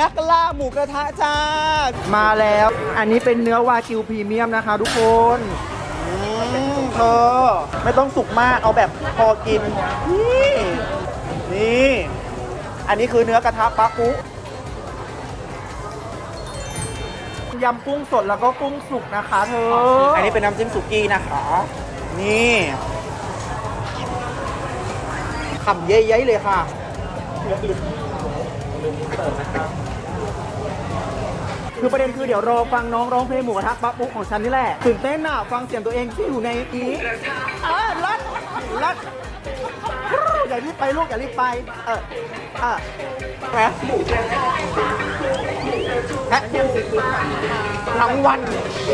นักล่าหมูกระทะจ้า มาแล้ว อันนี้เป็นเนื้อวากิวพรีเมียมนะคะ ทุกคนอืมเธอไม่ต้องสุกมากเอาแบบพอกิน นี่ นี่ อันนี้คือเนื้อกระทะปลาปุยำกุ้งสดแล้วก็กุ้งสุกนะคะเธอ อันนี้เป็นน้ำจิ้มสุกี้นะคะ นี่ขำเย้ยๆเลยค่ะ คือประเด็นคือเดี๋ยวรอฟังน้องร้องเพลงหมูกระทะปั๊บปุ๊ของฉันนี่แหละตื่นเต้นอะฟังเสียงตัวเองที่อยู่ในนี้เออรัดรัดอย่ารีบไปลูกอย่ารีบไป เออเออแฮะแฮะทั้งวัน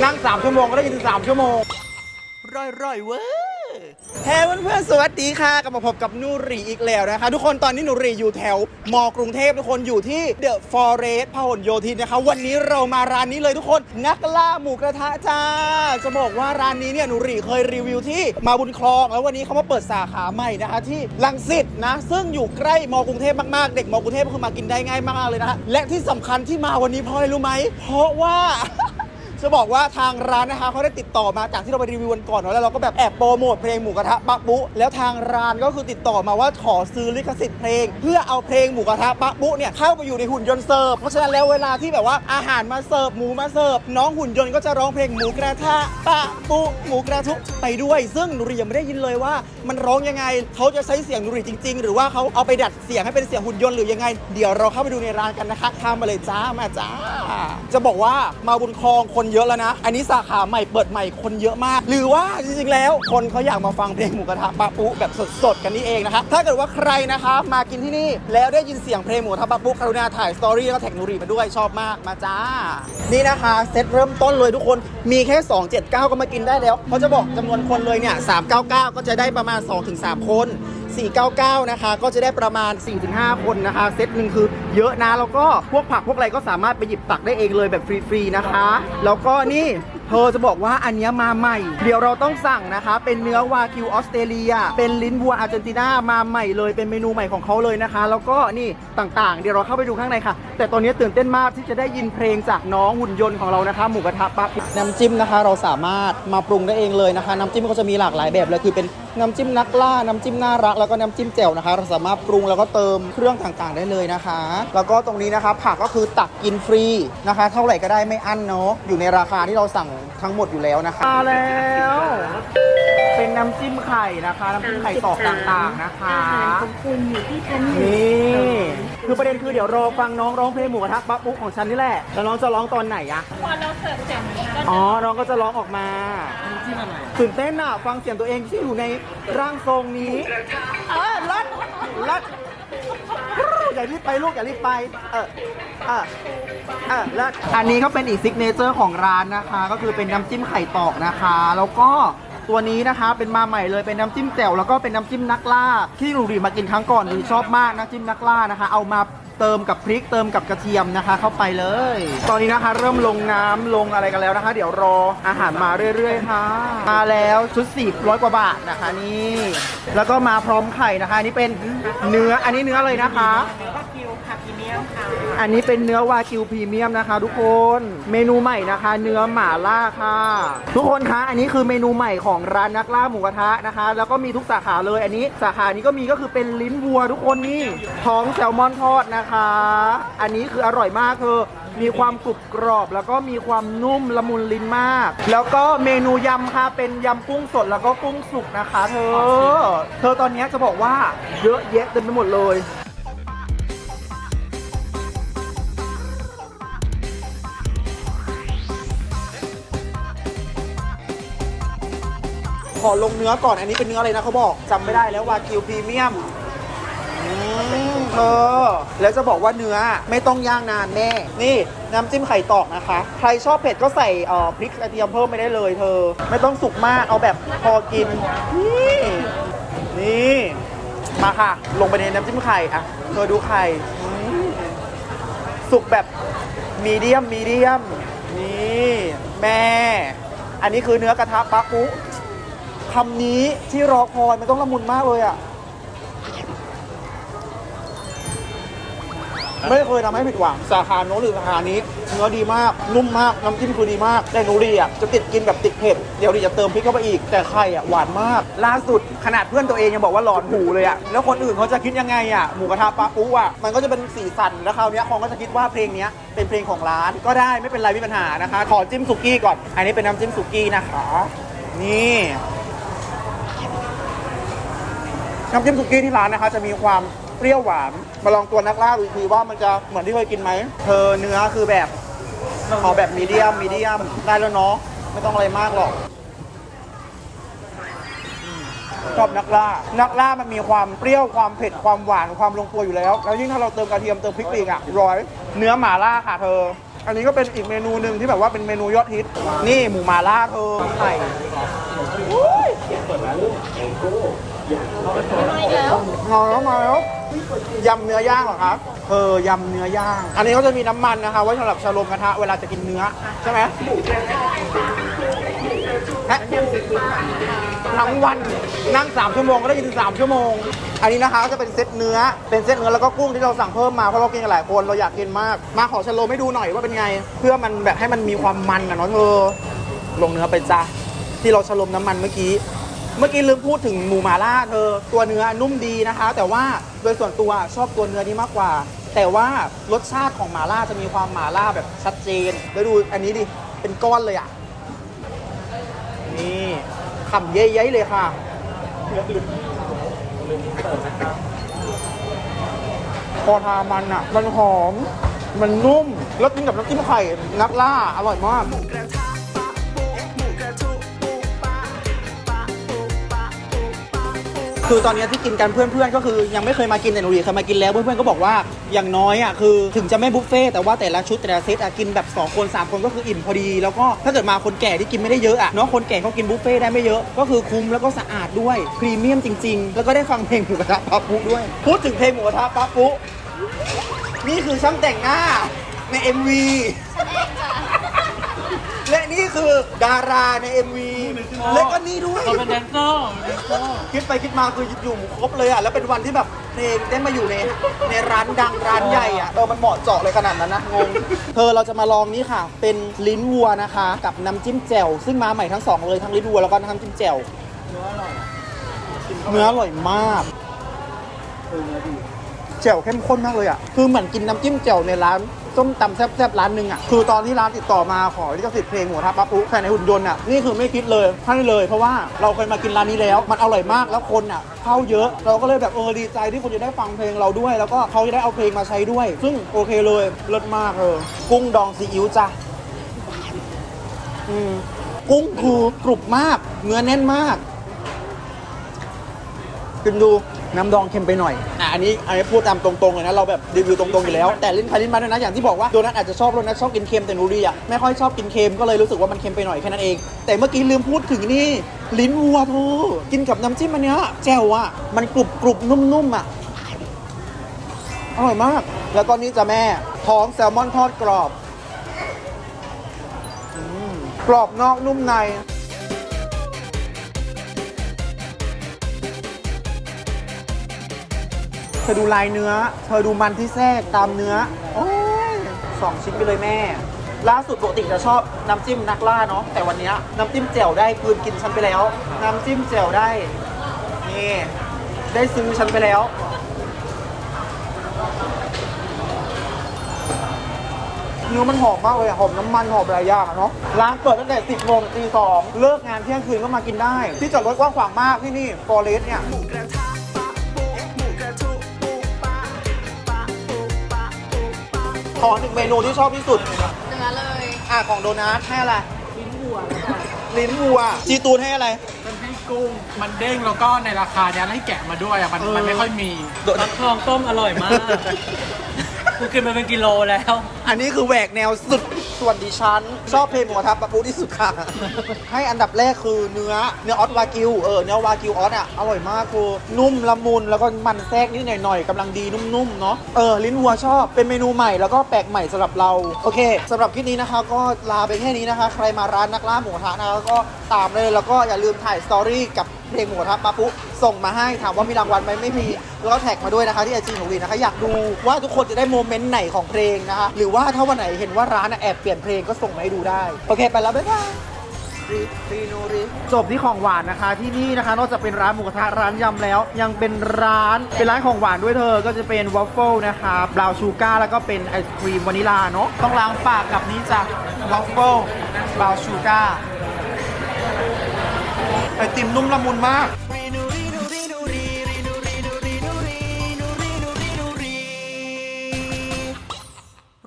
นั่งสามชั่วโมงก็ได้ยินสามชั่วโมง ร่อยร่อยๆเว้ย แฮเพื่อนๆสวัสดีค่ะกลับมาพบกับนูรีอีกแล้วนะคะ ทุกคนตอนนี้นูรีอยู่แถวมอกรุงเทพทุกคนอยู่ที่เดอะฟอเรสต์พหลโยธินนะคะ วันนี้เรามาร้านนี้เลยทุกคน นักล่าหมูกระทะจ้า จะบอกว่าร้านนี้เนี่ยนูรีเคยรีวิวที่มาบุญคลอง แล้ววันนี้เขามาเปิดสาขาใหม่นะคะที่ลังสิตนะ ซึ่งอยู่ใกล้มอกรุงเทพมากๆ เด็กมอกรุงเทพก็คือมากินได้ง่ายมากเลยนะคะและที่สำคัญที่มาวันนี้เพราะอะไรรู้ไหมเพราะว่า จะบอกว่าทางร้านนะคะเขาได้ติดต่อมาจากที่เราไปรีวิววันก่อนเนอะแล้วเราก็แบบแอบโปรโมทเพลงหมูกระทะปะปุแล้วทางร้านก็คือติดต่อมาว่าขอซื้อลิขสิทธิ์เพลง เพื่อเอาเพลงหมูกระทะปะปุเนี่ยเข้าไปอยู่ในหุ่นยนต์เสิร์ฟเพราะฉะนั้นแล้วเวลาที่แบบว่าอาหารมาเสิร์ฟหมูมาเสิร์ฟน้องหุ่นยนต์ก็จะร้องเพลงหมูกระทะปะปุหมูกระทุไปด้วย ซึ่งหนูรียังไม่ได้ยินเลยว่า มันร้องยังไงเขาจะใช้เสียงหนูรีจริง ๆ หรือว่าเขาเอาไปดัดเสียงให้เป็นเสียงหุ่นยนต์หรือยังไง เดี๋ยวเราเข้าไปดูในร้านกันนะคะทำมาเลยจ้ามาจ้า จะบอกว่ามาบุญคลองคนเยอะแล้วนะ อันนี้สาขาใหม่เปิดใหม่คนเยอะมาก หรือว่าจริงๆแล้ว คนเขาอยากมาฟังเพลงหมูกระทะปะปุแบบสดๆกันนี่เองนะคะถ้าเกิดว่าใครนะคะมากินที่นี่ แล้วได้ยินเสียงเพลงหมูกระทะปะปุกรุณาถ่ายสตอรี่แล้วก็แท็กนูรีมาด้วยชอบมากมาจ้า นี่นะคะเซตเริ่มต้นเลยทุกคนมีแค่ 279 ก็มากินได้แล้วเขาจะบอกจำนวนคนเลยเนี่ย399 ก็จะได้ประมาณ 2-3 คน 499 นะคะ ก็จะได้ประมาณ 4-5 คนนะคะ เซตหนึ่งคือเยอะนะ แล้วก็พวกผักพวกอะไรก็สามารถไปหยิบตักได้เองเลยแบบฟรีๆนะคะ แล้วก็นี่ เธอจะบอกว่าอันเนี้ยมาใหม่ เดี๋ยวเราต้องสั่งนะคะ เป็นเนื้อวากิวออสเตรเลีย เป็นลิ้นวัวอาร์เจนตินามาใหม่เลย เป็นเมนูใหม่ของเขาเลยนะคะ แล้วก็นี่ต่างๆ เดี๋ยวเราเข้าไปดูข้างในค่ะ แต่ตอนนี้ตื่นเต้นมากที่จะได้ยินเพลงจากน้องหุ่นยนต์ของเรานะคะ หมูกระทะปั๊บน้ำจิ้มนะคะ เราสามารถมาปรุงได้เองเลยนะคะ น้ำจิ้มก็จะมีหลากหลายแบบเลยคือเป็นน้ำจิ้มนักล่า น้ำจิ้มน่ารัก แล้วก็น้ำจิ้มแจ่วนะคะ เราสามารถปรุงแล้วก็เติมเครื่องต่างๆ ได้เลยนะคะ แล้วก็ตรงนี้นะคะผักก็คือตักกินฟรีนะคะ เท่าไหร่ก็ได้ไม่อั้นเนาะอยู่ในราคาที่เราสั่งทั้งหมดอยู่แล้วนะคะมาแล้ว เป็นน้ำจิ้มไข่นะคะ น้ำจิ้มไข่ตอกต่างๆนะคะ อาหารของคุณอยู่ที่ชั้นหนึ่งนี่คือประเด็นคือเดี๋ยวรอฟังน้องร้องเพลงหมูกระทะปั๊บปุ๊ของฉันนี่แหละ แล้วน้องจะร้องตอนไหนอะพอเราเสิร์ฟเสร็จก็อ๋อ น้องก็จะร้องออกมาตื่นเต้นอะฟังเสียงตัวเองที่อยู่ในร่างทรงนี้ เออรัดรัดอย่ารีบไปลูกอย่ารีบไป เออเออเออแล้วอันนี้ก็เป็นอีกซิกเนเจอร์ของร้านนะคะ ก็คือเป็นน้ำจิ้มไข่ตอกนะคะ แล้วก็ตัวนี้นะคะเป็นมาใหม่เลยเป็นน้ำจิ้มแจ่วแล้วก็เป็นน้ำจิ้มนักล่า ที่หนูดีมากินครั้งก่อนหนูชอบมากน้ำจิ้มนักล่านะคะ เอามา เติมกับพริกเติมกับกระเทียมนะคะ เข้าไปเลย ตอนนี้นะคะ เริ่มลงน้ำลงอะไรกันแล้วนะคะ เดี๋ยวรออาหารมาเรื่อยๆค่ะมาแล้วชุด400กว่าบาทนะคะนี่แล้วก็มาพร้อมไข่นะคะอันนี้เป็นเนื้ออันนี้เนื้อเลยนะคะอันนี้เป็นเนื้อวากิวพรีเมียมนะคะ ทุกคนเมนูใหม่นะคะ เนื้อหม่าล่าค่ะ ทุกคนคะอันนี้คือเมนูใหม่ของร้านนักล่าหมูกระทะนะคะ แล้วก็มีทุกสาขาเลย อันนี้สาขานี้ก็มีก็คือเป็นลิ้นวัวทุกคนนี่ท้องแซลมอนทอดนะคะอันนี้คืออร่อยมากคือมีความกรุบกรอบ แล้วก็มีความนุ่มละมุนลิ้นมาก แล้วก็เมนูยำค่ะ เป็นยำกุ้งสดแล้วก็กุ้งสุกนะคะ เธอ เธอตอนนี้จะบอกว่าเยอะแยะเต็มไปหมดเลยขอลงเนื้อก่อนอันนี้เป็นเนื้ออะไรนะเขาบอกจำไม่ได้แล้ววากิวพรีเมียม เธอแล้วจะบอกว่าเนื้อไม่ต้องย่างนานแม่ นี่น้ำจิ้มไข่ตอกนะคะ ใครชอบเผ็ดก็ใส่เอ่อพริกกระเทียมเพิ่มไม่ได้เลย เธอ ไม่ต้องสุกมากเอาแบบพอกิน นี่นี่มาค่ะ ลงไปในน้ำจิ้มไข่อะเธอดูไข่สุกแบบมีเดียมมีเดียม นี่แม่ อันนี้คือเนื้อกระทะปลาปุคำนี้ที่รอคอยมันต้องละมุนมากเลยอะ ไม่เคยทำให้ผิดหวังสาขาโน้นหรือสาขานี้เนื้อดีมากนุ่มมากน้ำจิ้มคือดีมากแต่นูรีอะจะติดกินแบบติดเผ็ดเดี๋ยวรีจะเติมพริกเข้าไปอีก แต่ไข่อะหวานมาก ล่าสุดขนาดเพื่อนตัวเองยังบอกว่าหลอนหูเลยอะแล้วคนอื่นเขาจะคิดยังไงอะหมูกระทะปลาปูอะมันก็จะเป็นสีสันแล้วคราวนี้คงก็จะคิดว่าเพลงนี้เป็นเพลงของร้านก็ได้ไม่เป็นไรไม่มีปัญหานะคะ ขอจิ้มสุกี้ก่อน อันนี้เป็นน้ำจิ้มสุกี้นะคะ นี่น้ำจิ้มสุกี้ที่ร้านนะคะ จะมีความ เปรี้ยวหวาน มาลองตัวนักล่าดูอีกทีว่ามันจะเหมือนที่เคยกินไหมเธอเนื้อคือแบบขอแบบมีเดียมมีเดียมได้แล้วเนาะไม่ต้องอะไรมากหรอกชอบนักล่า นักล่ามันมีความเปรี้ยวความเผ็ดความหวานความลงตัวอยู่แล้ว แล้วยิ่งถ้าเราเติมกระเทียมเติมพริกปีกอะร้อย เนื้อหมาล่าค่ะเธอ อันนี้ก็เป็นอีกเมนูหนึ่งที่แบบว่าเป็นเมนูยอดฮิต นี่หมูหมาล่าเธอไข่ มาแล้วมาแล้วยำเนื้อย่างเหรอครับเออยำเนื้อย่าง อันนี้เขาจะมีน้ำมันนะคะ ไว้สำหรับชะลมกระทะเวลาจะกินเนื้อ ใช่ไหมและทั้งวันนั่ง3ชั่วโมงก็ได้กิน3ชั่วโมง อันนี้นะคะก็จะเป็นเซตเนื้อ เป็นเซตเนื้อแล้วก็กุ้งที่เราสั่งเพิ่มมาเพราะเรากินกันหลายคนเราอยากกินมาก มาขอชะโลมให้ดูหน่อยว่าเป็นไง เพื่อมันแบบให้มันมีความมันอะเนาะเธอลงเนื้อไปจ้ะที่เราชะลมน้ำมันเมื่อกี้ เมื่อกี้ลืมพูดถึงหมูหมาล่าเธอ ตัวเนื้อนุ่มดีนะคะ แต่ว่าโดยส่วนตัวชอบตัวเนื้อนี้มากกว่า แต่ว่ารสชาติของหมาล่าจะมีความหมาล่าแบบชัดเจนแล้วดูอันนี้ดิเป็นก้อนเลยอะนี่ขำเย้ยๆเลยค่ะพอทามันอะ มันหอม มันนุ่ม แล้วกินกับน้ำจิ้มไข่นักล่า อร่อยมาก คือตอนเนี้ยที่กินกันเพื่อนๆก็คือยังไม่เคยมากินแต่หนูดีเคยมากินแล้วเพื่อนๆก็บอกว่าอย่างน้อยอะคือถึงจะไม่บุฟเฟ่ต์แต่ว่าแต่ละชุดแต่ละเซตอะกินแบบ2คน3คนก็คืออิ่มพอดี แล้วก็ถ้าเกิดมาคนแก่ที่กินไม่ได้เยอะอะเนาะคนแก่เขากินบุฟเฟ่ต์ได้ไม่เยอะก็คือคุ้มแล้วก็สะอาดด้วยพรีเมียมจริง ๆ แล้วก็ได้ฟังเพลงหมูกระทะปาปุด้วย พูดถึงเพลงหมูกระทะปาปุนี่คือช่างแต่งหน้าใน MV และนี่คือดาราใน MV และก็นี่ด้วยเขาเป็นแดนเซอร์แดนเซอร์คิดไปคิดมาคืออยู่ครบเลยอะแล้วเป็นวันที่แบบเพลงได้มาอยู่ในในร้านดังร้านใหญ่อะเออมันเหมาะเจาะเลยขนาดนั้นนะงงเธอเราจะมาลองนี้ค่ะ เป็นลิ้นวัวนะคะ กับน้ำจิ้มแจ่วซึ่งมาใหม่ทั้งสองเลยทั้งลิ้นวัวแล้วก็น้ำจิ้มแจ่วเนื้ออร่อยมาก แจ่วเข้มข้นมากเลยอะ คือเหมือนกินน้ำจิ้มแจ่วในร้านส้มตำแซ่บๆร้านหนึ่งอะ คือตอนที่ร้านติดต่อมาขอลิขสิทธิ์เพลงหัวทับปั๊บปุ๊แค่ในหุ่นยนต์อะ นี่คือไม่คิดเลยให้เลย เพราะว่าเราเคยมากินร้านนี้แล้ว มันอร่อยมากแล้วคนอะเข้าเยอะ เราก็เลยแบบเออดีใจที่คนจะได้ฟังเพลงเราด้วย แล้วก็เขาจะได้เอาเพลงมาใช้ด้วย ซึ่งโอเคเลยเลิศมากเลยกุ้งดองซีอิ๊วจ้ะอืมกุ้งคือกรุบมากเนื้อแน่นมากกินดู น้ำดองเค็มไปหน่อย อะอันนี้อันนี้พูดตามตรงๆเลยนะ เราแบบรีวิวตรงๆอยู่แล้ว แต่ลิ้นพายลิ้นมาด้วยนะ อย่างที่บอกว่าโดนัทอาจจะชอบโดนัทชอบกินเค็มแต่หนูดีอะไม่ค่อยชอบกินเค็มก็เลยรู้สึกว่ามันเค็มไปหน่อยแค่นั้นเอง แต่เมื่อกี้ลืมพูดถึงนี่ ลิ้นวัวเธอกินกับน้ำจิ้มอันเนี้ยแจ่วอะมันกรุบกรุบๆนุ่มๆอะอร่อยมาก แล้วก็นี่จะแม่ท้องแซลมอนทอดกรอบอืมกรอบนอกนุ่มใน อดูลายเนื้อ เธอดูมันที่แทรกตามเนื้อ โอ้ยสองชิ้นไปเลยแม่ ล่าสุดปกติจะชอบน้ำจิ้มนักล่าเนาะ แต่วันนี้น้ำจิ้มแจ่วได้คืนกินฉันไปแล้ว น้ำจิ้มแจ่วได้ นี่ ได้ซื้อฉันไปแล้ว เนื้อมันหอมมากเลยอะหอมน้ำมันหอมหลายอย่างอะเนาะ ร้านเปิดตั้งแต่ 10โมงถึงตีสองเลิกงานเที่ยงคืนก็มากินได้ ที่จอดรถกว้างขวางมากที่นี่ฟอเรสเนี่ย ขอหนึ่งเมนูที่ชอบที่สุด เนื้อเลย อะของโดนัทให้อะไร ลิ้นวัวลิ้นวัวจีตูนให้อะไร มันให้กุ้ง มันเด้งแล้วก็ในราคาเนี้ยให้แกะมาด้วยอะ มันเออ มันไม่ค่อยมี โดนัฟัท กทองต้มอร่อยมาก กูกินมาเป็นกิโลแล้ว อันนี้คือแหวกแนวสุด ส่วนดิฉัน ชอบเพลงหมูกระทับปะปูที่สุดค่ะ ให้อันดับแรกคือเนื้อเนื้อออสวากิวเออเนื้อวากิวออสอะอร่อยมากคือนุ่มละมุนแล้วก็มันแทรกนิดหน่อยๆกำลังดีนุ่มๆเนาะเออลิ้นวัวชอบเป็นเมนูใหม่แล้วก็แปลกใหม่สำหรับเราโอเคสำหรับคลิปนี้นะคะ ก็ลาไปแค่นี้นะคะ ใครมาร้านนักล่าหมูกระทะนะคะก็ตามเลยแล้วก็อย่าลืมถ่ายสตอรี่กับ เพลงหมูกระทะปาปุ๊ส่งมาให้ถามว่ามีรางวัลไหมไม่มีแล้วก็แท็กมาด้วยนะคะที่ไอจีของลีนะคะอยากดูว่าทุกคนจะได้โมเมนต์ไหนของเพลงนะคะหรือว่าถ้าวันไหนเห็นว่าร้านน่ะแอบเปลี่ยนเพลงก็ส่งมาให้ดูได้โอเคไปแล้วบ๊ายบายจบที่ของหวานนะคะที่นี่นะคะ นอกจากเป็นร้านหมูกระทะร้านยำแล้ว ยังเป็นร้านเป็นร้านของหวานด้วยเธอ ก็จะเป็นวอฟเฟิลนะคะบราวชูการ์แล้วก็เป็นไอศครีมวานิลาเนาะต้องล้างปากกับนี้จ้ะวอฟเฟิลบราวชูการ์ ไอติมนุ่มละมุนมาก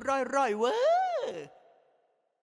ร่อยร่อยๆเว้ย